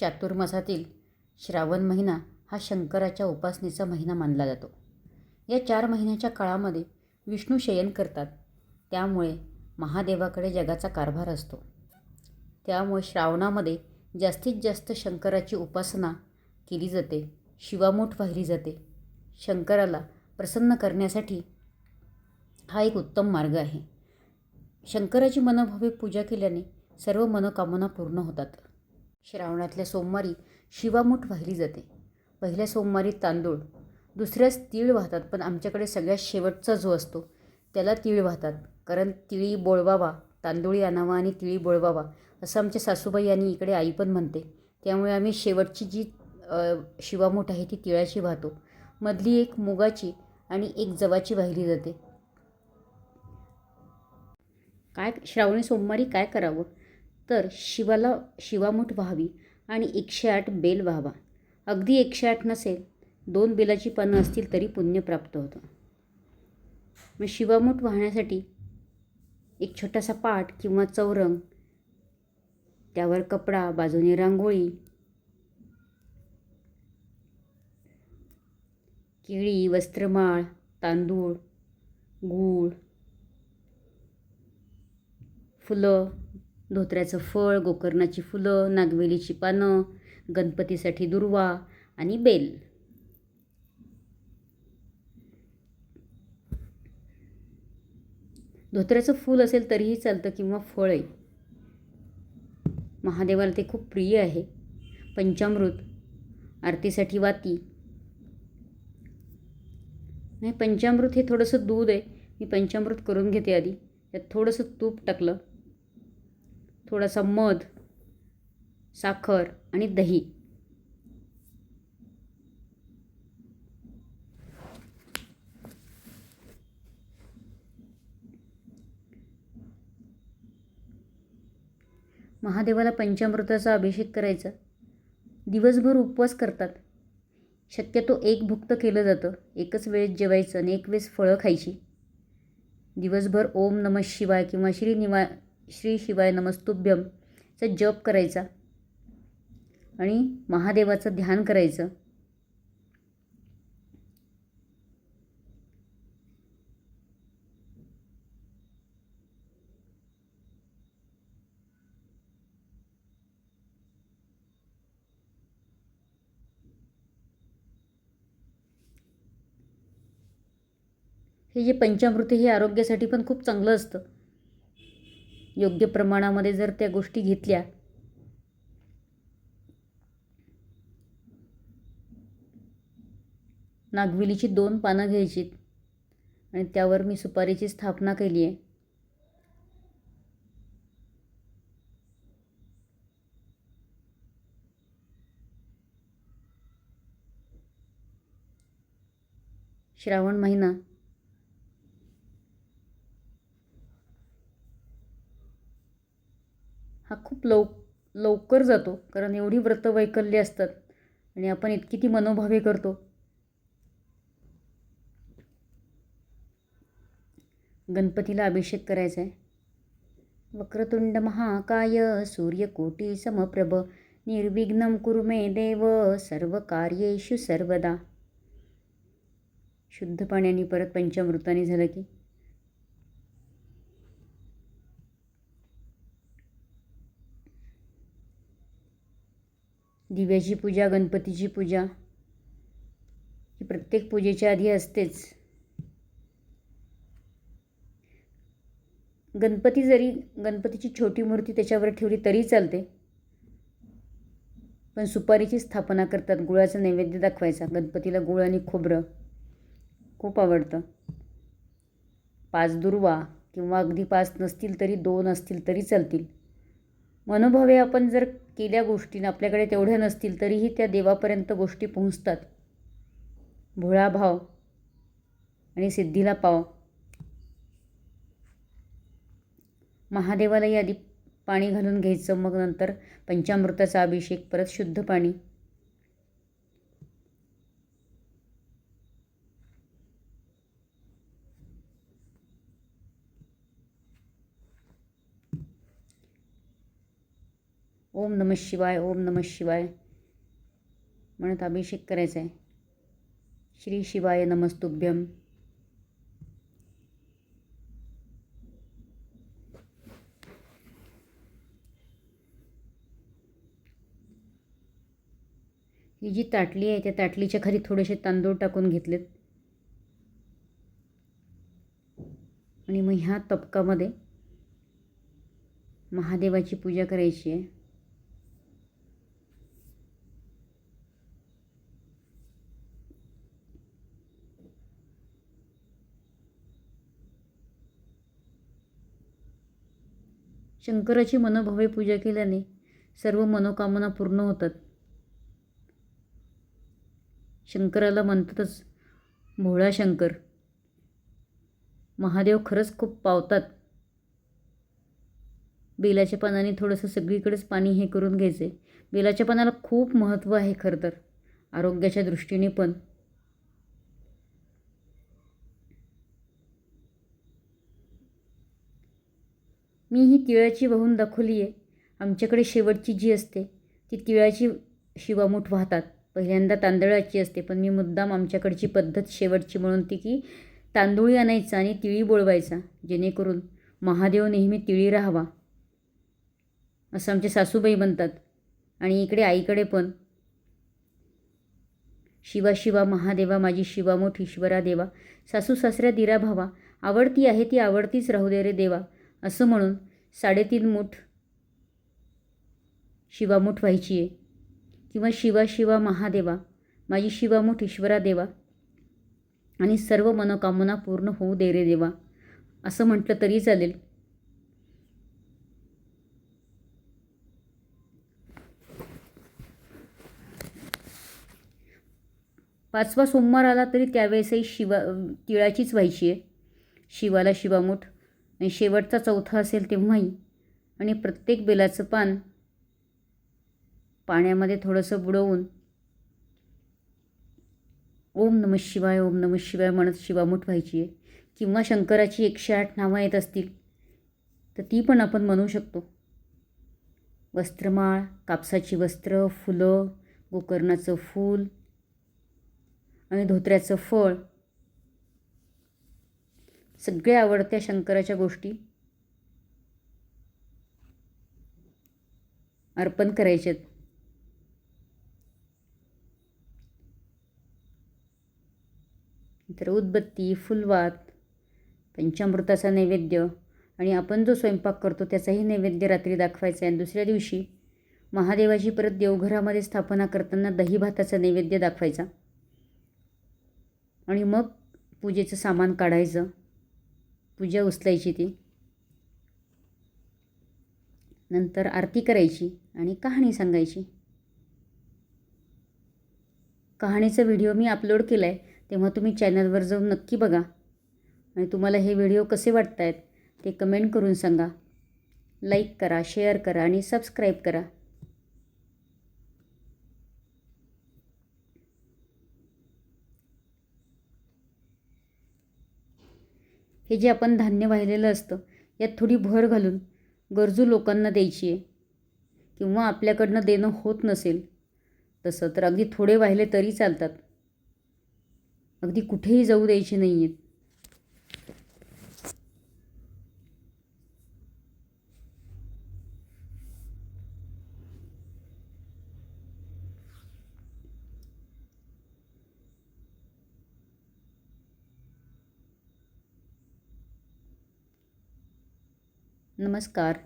चातुर्मासातील श्रावण महिना हा शंकराच्या उपासनेचा महिना मानला जातो. या चार महिन्याच्या काळामध्ये विष्णू शयन करतात. त्यामुळे महादेवाकडे जगाचा कारभार असतो. त्यामुळे श्रावणामध्ये जास्तीत जास्त शंकराची उपासना केली जाते. शिवामूठ वाहिली जाते. शंकराला प्रसन्न करण्यासाठी हा एक उत्तम मार्ग आहे. शंकराची मनोभावे पूजा केल्याने सर्व मनोकामना पूर्ण होतात. श्रावणातल्या सोमवारी शिवामूठ वाहिली जाते. पहिल्या सोमवारी तांदूळ दुसऱ्याच तीळ वाहतात पण आमच्याकडे सगळ्यात शेवटचा जो असतो त्याला तीळ वाहतात. कारण तिळी बोळवावा तांदूळी आणावा आणि तिळी बोळवावा असं आमच्या सासूबाई आणि इकडे आई पण म्हणते. त्यामुळे आम्ही शेवटची जी शिवामूठ आहे ती तिळाची वाहतो. मधली एक मुगाची आणि एक जवाची वाहिली जाते. काय श्रावणी सोमवारी काय करावं? तर शिवाला शिवामूठ व्हावी आणि एकशे आठ बेल व्हावा. अगदी एकशे आठ नसेल दोन बेलाची पानं असतील तरी पुण्य प्राप्त होतं. मग शिवामूठ वाहण्यासाठी एक छोटासा पाट किंवा चौरंग त्यावर कपडा बाजूने रांगोळी केळी वस्त्रमाळ तांदूळ गूळ फुलं धोत्र्याचं फळ गोकर्णाची फुलं नागवेलीची पानं गणपतीसाठी दुर्वा आणि बेल. धोत्र्याचं फूल असेल तरीही चालतं किंवा फळ आहे. महादेवाला ते खूप प्रिय आहे. पंचामृत आरतीसाठी वाती. नाही पंचामृत हे थोडंसं दूध आहे. मी पंचामृत करून घेते आधी. त्यात थोडंसं तूप टाकलं. थोडासा मध साखर आणि दही. महादेवाला पंचामृताचा अभिषेक करायचा. दिवसभर उपवास करतात. शक्यतो एक भुक्त केलं जातं. एकच वेळेस जेवायचं आणि एक वेळेस फळं खायची. दिवसभर ओम नम शिवाय किंवा श्री निवा श्री शिवाय नमस्तुभ्यमचा जप करायचा. आणि महादेवाचं ध्यान करायचं. हे जे पंचामृत हे आरोग्यासाठी पण खूप चांगलं असतं. योग्य प्रमाणामध्ये जर त्या गोष्टी घेतल्या नागविलीची दोन पानं घ्यायचीत आणि त्यावर मी सुपारीची स्थापना केली आहे. श्रावण महिना हा खूप लव लवकर जातो कारण एवढी व्रतवैकल्य असतात आणि आपण इतकी ती मनोभावे करतो. गणपतीला अभिषेक करायचा आहे. वक्रतुंड महाकाय सूर्यकोटी समप्रभ निर्विघ्न कुरु मे देव सर्व कार्येषु सर्वदा. शुद्ध पाण्याने परत पंचामृताने झालं की दिव्याची पूजा गणपतीची पूजा ही प्रत्येक पूजेच्या आधी असतेच. गणपती जरी गणपतीची छोटी मूर्ती त्याच्यावर ठेवली तरी चालते. पण सुपारीची स्थापना करतात गुळाचा नैवेद्य दाखवायचा गणपतीला गुळ आणि खोबरं खूप आवडतं. पाच दुर्वा किंवा अगदी पाच नसतील तरी दोन असतील तरी चालतील. मनोभावे आपण जर केल्या गोष्टीनं आपल्याकडे तेवढ्या नसतील तरीही त्या देवापर्यंत गोष्टी पोहोचतात. भोळा भाव आणि सिद्धीला पाव. महादेवालाही आधी पाणी घालून घ्यायचं मग नंतर पंचामृताचा अभिषेक परत शुद्ध पाणी. ओम नम शिवाय ओम नम शिवाय. म्हणत अभिषेक करायचा आहे श्री शिवाय नमस्तुभ्यम. ही जी ताटली आहे त्या ताटलीच्या खाली थोडेसे तांदूळ टाकून घेतलेत. आणि मग ह्या तपकामध्ये महादेवाची पूजा करायची आहे. शंकराची मनोभावे पूजा केल्याने सर्व मनोकामना पूर्ण होतात. शंकराला म्हणतातच भोळा शंकर महादेव खरंच खूप पावतात. बेलाच्या पानाने थोडंसं सगळीकडेच पाणी हे करून घ्यायचे. बेलाच्या पानाला खूप महत्त्व आहे खरं तर आरोग्याच्या दृष्टीने पण. मी ही तिळाची वाहून दाखवली आहे आमच्याकडे शेवटची जी असते ती तिळाची शिवामूठ वाहतात. पहिल्यांदा तांदळाची असते पण मी मुद्दाम आमच्याकडची पद्धत शेवटची म्हणून ती की तांदूळी आणायचा आणि तिळी बोळवायचा जेणेकरून महादेव नेहमी तिळी राहावा असं आमचे सासूबाई म्हणतात. आणि इकडे आईकडे पण शिवा शिवा महादेवा माझी शिवामूठ ईश्वरा देवा सासू सासऱ्या दिरा भावा आवडती आहे ती आवडतीच राहू दे रे देवा असं म्हणून साडेतीन मूठ शिवामूठ व्हायची आहे. किंवा शिवा शिवा महादेवा माझी शिवामूठ ईश्वरा देवा आणि सर्व मनोकामना पूर्ण होऊ दे रे देवा. असं म्हटलं तरी चालेल. पाचवा सोमवार आला तरी त्यावेळेसही शिवा तिळाचीच व्हायची आहे. शिवाला शिवामूठ आणि शेवटचा चौथा असेल तेव्हाही. आणि प्रत्येक बेलाचं पान पाण्यामध्ये थोडंसं बुडवून ओम नम शिवाय ओम नम शिवाय म्हणत शिवामूठ व्हायची आहे. किंवा शंकराची एकशे आठ नावं येत असतील तर ती पण आपण म्हणू शकतो. वस्त्रमाळ कापसाची वस्त्र फुलं गोकर्णाचं फूल आणि धोत्र्याचं फळ सगळ्या आवडत्या शंकराच्या गोष्टी अर्पण करायच्यात तर उदबत्ती फुलवात पंचामृताचा नैवेद्य आणि आपण जो स्वयंपाक करतो त्याचाही नैवेद्य रात्री दाखवायचा आहे. आणि दुसऱ्या दिवशी महादेवाची परत देवघरामध्ये स्थापना करताना दही भाताचा नैवेद्य दाखवायचा आणि मग पूजेचं सामान काढायचं. पूजा उचलायची ती. नंतर आरती करायची आणि कहाणी सांगायची. कहाणीचा व्हिडिओ मी अपलोड केला आहे तेव्हा तुम्ही चॅनलवर जाऊन नक्की बघा. आणि तुम्हाला हे व्हिडिओ कसे वाटत आहेत ते कमेंट करून सांगा. लाईक करा शेअर करा आणि सबस्क्राईब करा. हे जे आपण धान्य वाहिलेलं असतं यात थोडी भर घालून गरजू लोकांना द्यायची आहे. किंवा आपल्याकडनं देणं होत नसेल तसं तर अगदी थोडे वाहिले तरी चालतात. अगदी कुठेही जाऊ द्यायचे नाही आहेत नमस्कार